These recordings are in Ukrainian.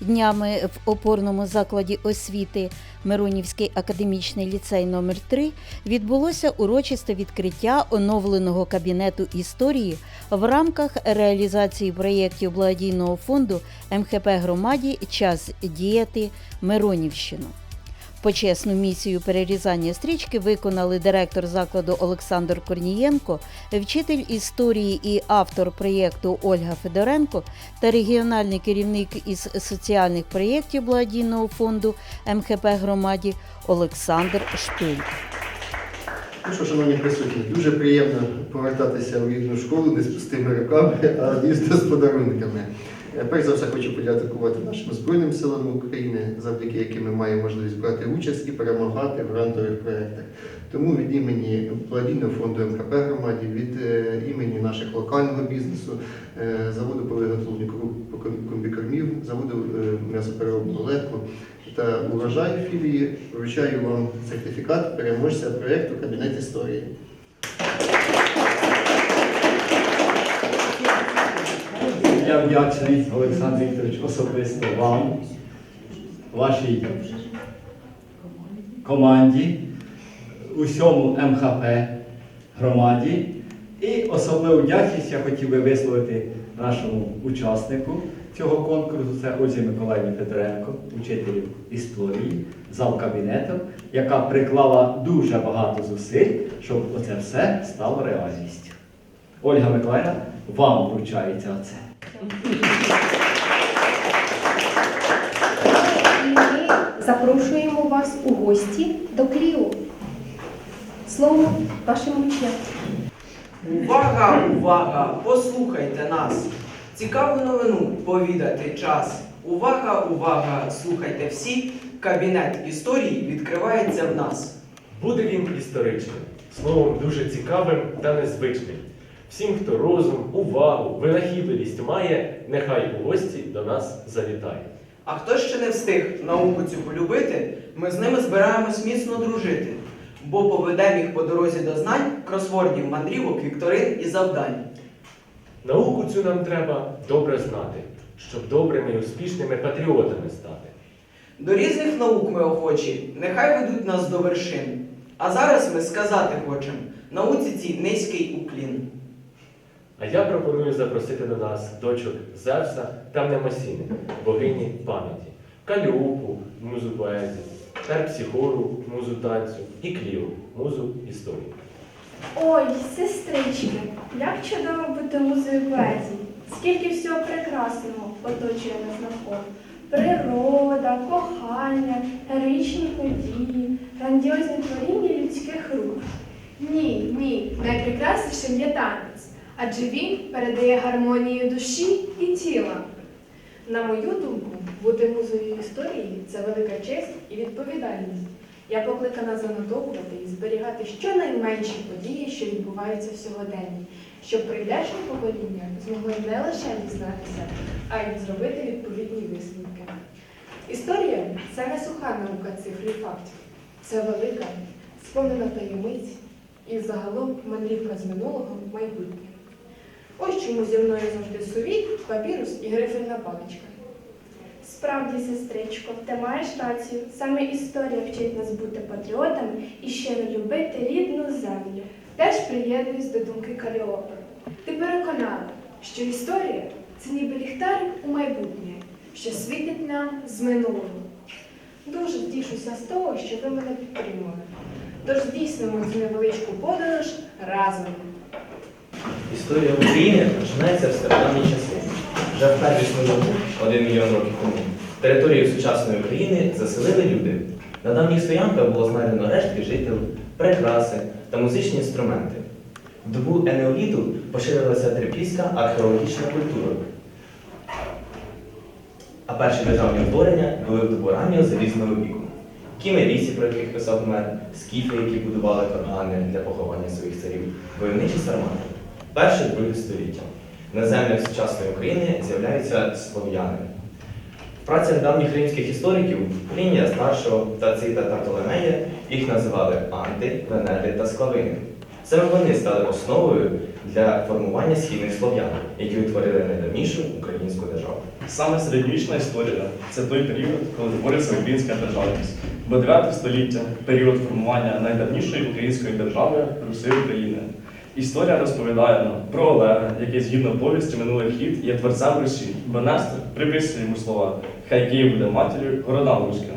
Днями в опорному закладі освіти Миронівський академічний ліцей номер 3 відбулося урочисте відкриття оновленого кабінету історії в рамках реалізації проєктів благодійного фонду МХП громаді Час діяти Миронівщину. Почесну місію перерізання стрічки виконали директор закладу Олександр Корнієнко, вчитель історії і автор проєкту Ольга Федоренко та регіональний керівник із соціальних проєктів благодійного фонду МХП громаді Олександр Шпиль. Ну що, шановні присутні, дуже приємно повертатися у рідну школу не з пустими руками, а дійсно з подарунками. Перш за все хочу подякувати нашим Збройним силам України, завдяки яким ми маємо можливість брати участь і перемагати в грантових проєктах. Тому від імені благодійного фонду МКП громаді, від е, імені наших локального бізнесу, е, заводу по виготовленню комбікормів, заводу е, м'ясопереробного легку та урожай філії вручаю вам сертифікат переможця проєкту Кабінет історії. Вдячний, Олександр Вікторович, особисто вам, вашій команді, усьому МХП громаді. І особливу вдячність я хотів би висловити нашому учаснику цього конкурсу, це Ользі Миколаївні Петренко, учителю історії, зал кабінету, яка приклала дуже багато зусиль, щоб оце все стало реальністю. Ольга Миколаївна, вам вручається оце. Ми запрошуємо вас у гості до Кліо. Слово вашим учням. Увага, увага! Послухайте нас! Цікаву новину повідати час. Увага, увага! Слухайте всі! Кабінет історії відкривається в нас. Буде він історичним, словом дуже цікавим та незвичним. Всім, хто розум, увагу, винахідливість має, нехай у гості до нас завітає. А хто ще не встиг науку цю полюбити, ми з ними збираємось міцно дружити, бо поведемо їх по дорозі до знань, кросвордів, мандрівок, вікторин і завдань. Науку цю нам треба добре знати, щоб добрими і успішними патріотами стати. До різних наук ми охочі, нехай ведуть нас до вершин. А зараз ми сказати хочемо науці цій низький уклін. А я пропоную запросити до нас дочок Зевса та Мнемосіни, богині пам'яті, Каліопу, музу поезії, Терпсіхору, музу танцю і Кліо, музу історії. Ой, сестрички, як чудово бути музею поезії. Скільки всього прекрасного оточує нас навколо. Природа, кохання, героїчні події, грандіозні творіння людських рук. Ні, ні, найпрекраснішим є танець, адже він передає гармонію душі і тіла. На мою думку, бути музею історії це велика честь і відповідальність. Я покликана занотовувати і зберігати щонайменші події, що відбуваються в сьогоденні, щоб прийдешні покоління змогли не лише дізнатися, а й зробити відповідні висновки. Історія це не суха наука цифр і фактів. Це велика, сповнена таємниць і загалом мандрівка з минулого в майбутнє. Ось чому зі мною завжди сувій, папірус і грифельна паличка. Справді, сестричко, ти маєш рацію. Саме історія вчить нас бути патріотами і щиро любити рідну землю. Теж приєднуюсь до думки Каліопи. Ти переконана, що історія це ніби ліхтарик у майбутнє, що світить нам з минулого. Дуже тішуся з того, що ви мене підтримали. Тож здійснимо цю невеличку подорож разом. Історія України починається в стародавні часи. Вже в первісну добу, один мільйон років тому, територію сучасної України заселили люди. На давніх стоянках було знайдено рештки жителів, прикраси та музичні інструменти. В добу енеоліту поширилася трипільська археологічна культура. А перші державні утворення були в добу раннього залізного віку. Кімерійці, про яких писав Гомер, скіфи, які будували кургани для поховання своїх царів, войовничі сармати. Перше друге століття. На землях сучасної України з'являються слов'яни. В працях давніх римських істориків Плінія старшого та Цита та Птолемея їх називали Анти, Венеди та Склавини. Саме вони стали основою для формування східних слов'ян, які утворили найдавнішу українську державу. Саме середньовічна історія це той період, коли твориться українська державність. Бо 9 століття період формування найдавнішої української держави Руси України. Історія розповідає нам про Олега, який згідно повісті минулих хід є творцем Русі, бо Нестор приписує йому слова Хай Київ буде матір'ю городам руським.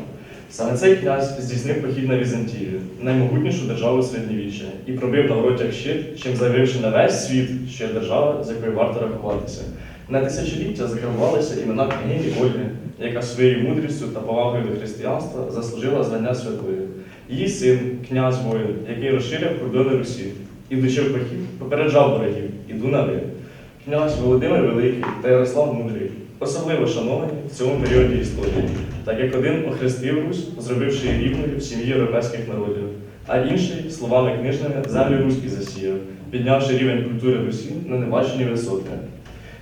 Саме цей князь здійснив похід на Візантію, наймогутнішу державу середньовіччя, і пробив на воротях щит, чим заявивши на весь світ, що є держава, з якою варто рахуватися. На тисячоліття закривалися імена княгині Ольги, яка своєю мудрістю та повагою до християнства заслужила звання святої. Її син, князь воїн, який розширив кордони Русі, ідучи в похід, попереджав ворогів, іду на ви. Князь Володимир Великий та Ярослав Мудрий особливо шановані в цьому періоді історії, так як один охрестив Русь, зробивши її рівною в сім'ї європейських народів, а інший словами книжними землі руські засіяв, піднявши рівень культури Русі на небачені висоти.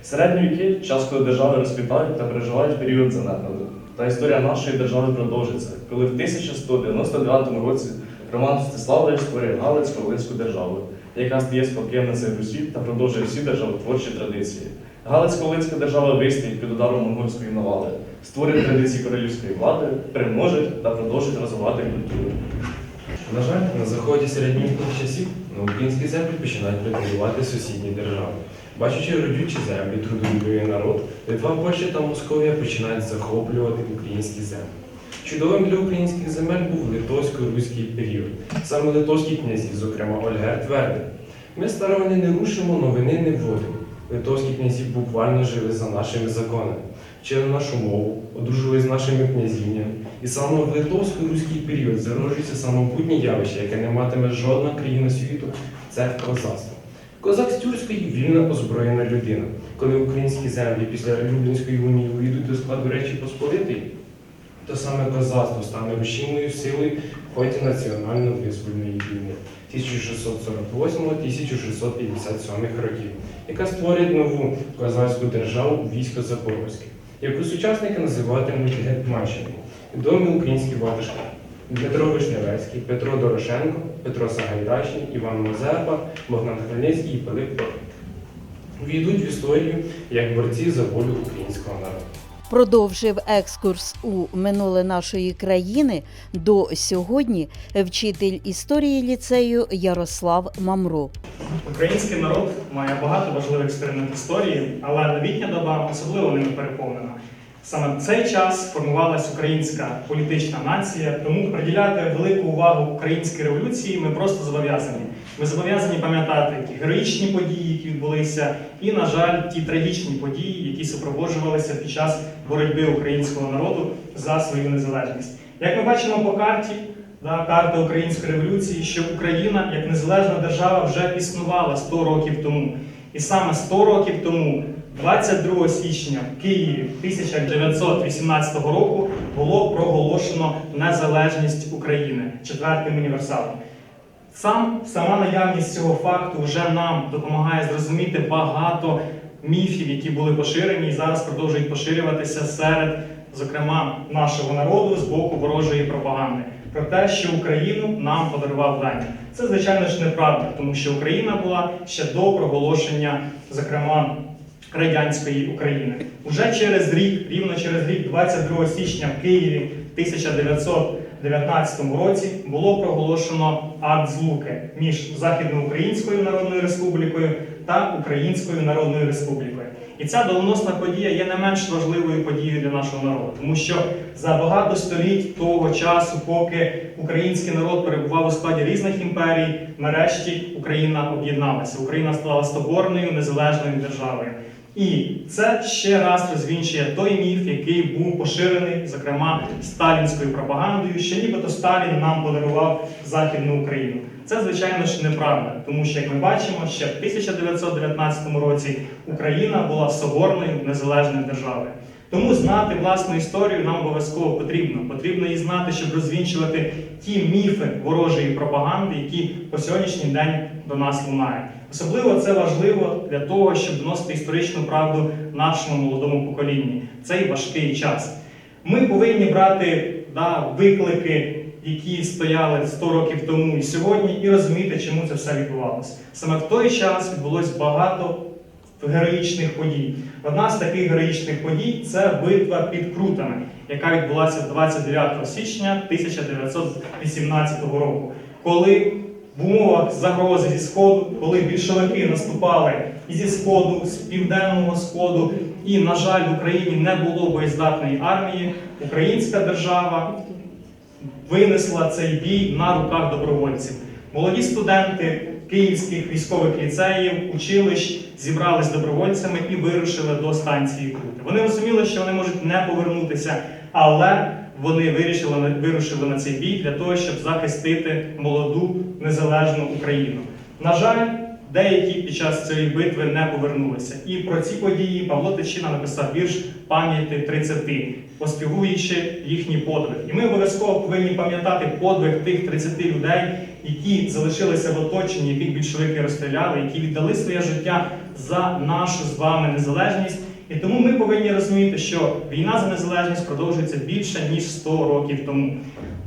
Середні віки час, держави розквітають та переживають період занепаду. Та історія нашої держави продовжиться, коли в 1199 році Роман Мстиславович створив Галицько-Волинську державу, яка стає спадкоємницею Русі та продовжує всі державотворчі традиції. Галицько-Волинська держава вистоїть під ударом монгольської навали, створить традиції королівської влади, примножить та продовжить розвивати культуру. На жаль, на заході середньовікових часів на українські землі починають претендувати сусідні держави. Бачачи родючі землі, трудолюбивий народ, Литва, Польща та Московія починають захоплювати українські землі. Чудовим для українських земель був литовсько-руський період. Саме литовські князі, зокрема Ольгер, твердив, ми старовини не рушимо, новини не вводимо. Литовські князі буквально жили за нашими законами, вчили нашу мову, одружили з нашими князівнями. І саме в литовсько-руський період зароджується самобутнє явище, яке не матиме жодна країна світу це козацтво. Козак з тюркської вільно озброєна людина. Коли українські землі після Люблінської унії увійдуть до складу Речі Посполитої, то саме козацтво стане рушійною силою в ході національно-визвольної війни 1648-1657 років, яка створить нову козацьку державу військо Запорозьке, яку сучасники називатимуть Гетьманщиною. Відомі українські ватажки Дмитро Вишневецький, Петро Дорошенко, Петро Сагайдачний, Іван Мазепа, Богдан Хмельницький і Пилип Торт увійдуть в історію як борці за волю українського народу. Продовжив екскурс у минуле нашої країни до сьогодні вчитель історії ліцею Ярослав Мамро. Український народ має багато важливих сторінок історії, але новітня доба особливо ними переповнена. Саме в цей час формувалась українська політична нація, тому приділяти велику увагу українській революції ми просто зобов'язані. Ми зобов'язані пам'ятати ті героїчні події, які відбулися, і, на жаль, ті трагічні події, які супроводжувалися під час боротьби українського народу за свою незалежність. Як ми бачимо по карті, да, карта української революції, що Україна як незалежна держава вже існувала 100 років тому. І саме 100 років тому, 22 січня в Києві 1918 року, було проголошено незалежність України четвертим універсалом. Сам, сама наявність цього факту вже нам допомагає зрозуміти багато міфів, які були поширені і зараз продовжують поширюватися серед, зокрема, нашого народу з боку ворожої пропаганди. Про те, що Україну нам подарував Ленін. Це, звичайно ж, неправда, тому що Україна була ще до проголошення, зокрема, радянської України. Уже через рік, рівно через рік, 22 січня в Києві 1919 році було проголошено акт злуки між Західноукраїнською Народною Республікою та Українською Народною Республікою. І ця доленосна подія є не менш важливою подією для нашого народу, тому що за багато століть того часу, поки український народ перебував у складі різних імперій, нарешті Україна об'єдналася. Україна стала соборною незалежною державою. І це ще раз розвінчує той міф, який був поширений, зокрема, сталінською пропагандою, що нібито Сталін нам подарував Західну Україну. Це, звичайно ж, неправда, тому що, як ми бачимо, ще в 1919 році Україна була соборною незалежною державою. Тому знати власну історію нам обов'язково потрібно. Потрібно її знати, щоб розвінчувати ті міфи ворожої пропаганди, які по сьогоднішній день до нас лунають. Особливо це важливо для того, щоб доносити історичну правду нашому молодому поколінні в цей важкий час. Ми повинні брати да, виклики які стояли 100 років тому і сьогодні, і розуміти, чому це все відбувалося. Саме в той час відбулось багато героїчних подій. Одна з таких героїчних подій це битва під Крутами, яка відбулася 29 січня 1918 року, коли в умовах загрози зі сходу, коли більшовики наступали і зі сходу, з південного сходу, і, на жаль, в Україні не було боєздатної армії, українська держава винесла цей бій на руках добровольців. Молоді студенти київських військових ліцеїв, училищ зібрались добровольцями і вирушили до станції Крути. Вони розуміли, що вони можуть не повернутися, але вони вирішили, вирушили на цей бій для того, щоб захистити молоду незалежну Україну. На жаль, деякі під час цієї битви не повернулися. І про ці події Павло Тичина написав вірш пам'яті 30, оспівуючи їхній подвиг. І ми обов'язково повинні пам'ятати подвиг тих 30 людей, які залишилися в оточенні, яких більшовики розстріляли, які віддали своє життя за нашу з вами незалежність. І тому ми повинні розуміти, що війна за незалежність продовжується більше ніж 100 років тому.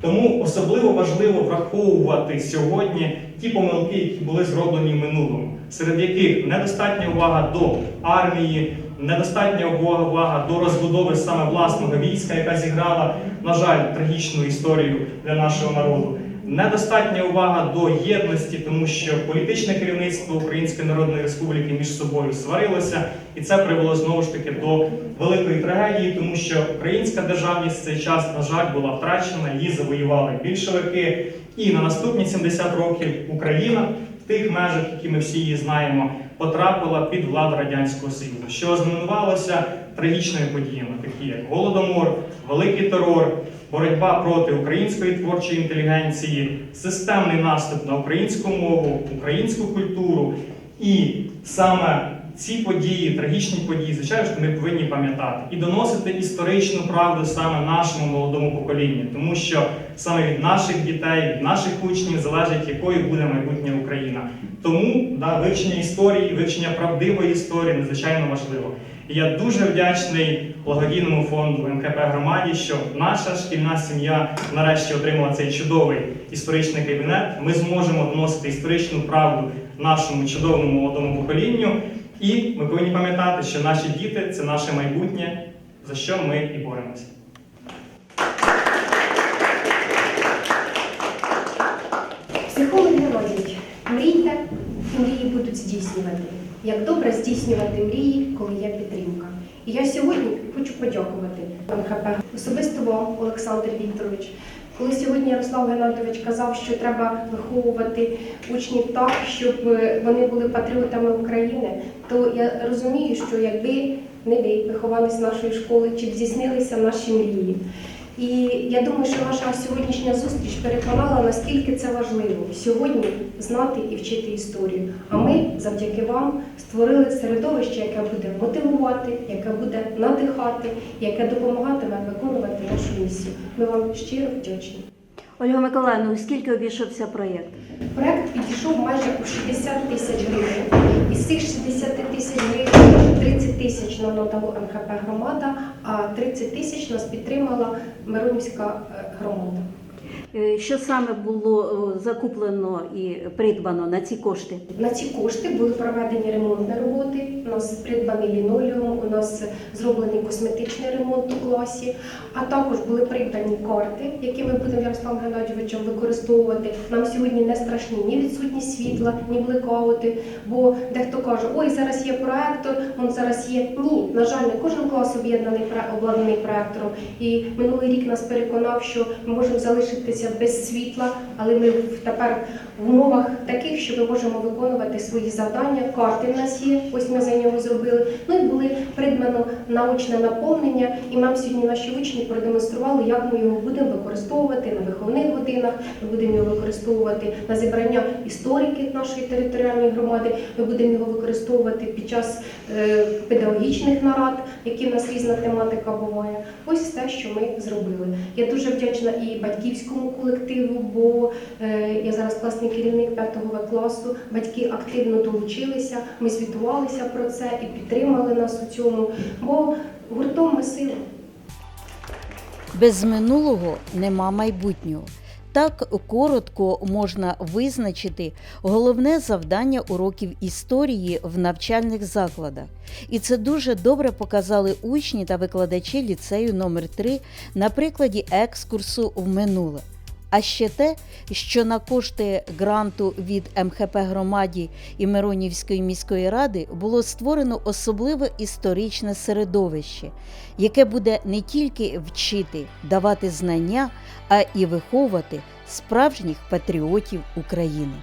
Тому особливо важливо враховувати сьогодні ті помилки, які були зроблені в минулому, серед яких недостатня увага до армії, недостатня увага до розбудови саме власного війська, яка зіграла, на жаль, трагічну історію для нашого народу. Недостатня увага до єдності, тому що політичне керівництво Української Народної Республіки між собою сварилося, і це привело знову ж таки до великої трагедії, тому що українська державність в цей час, на жаль, була втрачена, її завоювали більшовики. І на наступні 70 років Україна в тих межах, які ми всі її знаємо, потрапила під владу радянського союзу, що ознаменувалося трагічними подіями, такі як голодомор, великий терор, боротьба проти української творчої інтелігенції, системний наступ на українську мову, українську культуру. І саме ці події, трагічні події, звичайно, що ми повинні пам'ятати і доносити історичну правду саме нашому молодому поколінню, тому що саме від наших дітей, від наших учнів залежить, якою буде майбутнє Україна. Тому да, вивчення історії, вивчення правдивої історії надзвичайно важливо. І я дуже вдячний благодійному фонду МКП громаді, що наша шкільна сім'я нарешті отримала цей чудовий історичний кабінет. Ми зможемо доносити історичну правду нашому чудовому молодому поколінню. І ми повинні пам'ятати, що наші діти це наше майбутнє, за що ми і боремося. Психологи радять, мрійте, і мрії будуть здійснювати. Як добре здійснювати мрії, коли є підтримка. І я сьогодні хочу подякувати МХП, особисто вам, Олександр Вікторович. Коли сьогодні Ярослав Геннадійович казав, що треба виховувати учнів так, щоб е, вони були патріотами України, то я розумію, що якби не ви, вихованець нашої школи, чи б здійснилися наші мрії. І я думаю, що наша сьогоднішня зустріч переконала, наскільки це важливо сьогодні знати і вчити історію. А ми завдяки вам створили середовище, яке буде мотивувати, яке буде надихати, яке допомагатиме виконувати нашу місію. Ми вам щиро вдячні. Ольга Миколаївна, скільки обійшовся проєкт? Проект підійшов майже у 60 тисяч гривень. Із цих 60 тисяч гривень 30 тисяч нам надало МХП громада, а 30 тисяч нас підтримала Миронівська е, громада. Е, Що саме було е, закуплено і придбано на ці кошти? На ці кошти були проведені ремонтні роботи. У нас придбаний лінолеум, у нас зроблений косметичний ремонт у класі, а також були придбані карти, які ми будемо Ярославом Геннадійовичем використовувати. Нам сьогодні не страшні ні відсутність світла, ні блекаути. Бо дехто каже, ой, зараз є проектор, он зараз є. Ні, на жаль, не кожен клас об'єднаний обладнаний проектором. І минулий рік нас переконав, що ми можемо залишитися без світла, але ми тепер в умовах таких, що ми можемо виконувати свої завдання. Карти в нас є, ось ми за нього зробили. Ну і були придбано научне наповнення, і нам сьогодні наші учні продемонстрували, як ми його будемо використовувати на виховних годинах. Ми будемо його використовувати на зібрання історики нашої територіальної громади. Ми будемо його використовувати під час е, педагогічних нарад, які в нас різна тематика буває. Ось те, що ми зробили. Я дуже вдячна і батьківському колективу, бо е, я зараз класний керівник 5 В класу. Батьки активно долучилися, ми звітувалися про це і підтримали нас у цьому. Бо гуртом ми сила. Без минулого нема майбутнього. Так коротко можна визначити головне завдання уроків історії в навчальних закладах. І це дуже добре показали учні та викладачі ліцею номер 3 на прикладі екскурсу в минуле. А ще те, що на кошти гранту від МХП громаді і Миронівської міської ради було створено особливе історичне середовище, яке буде не тільки вчити, давати знання, а і виховувати справжніх патріотів України.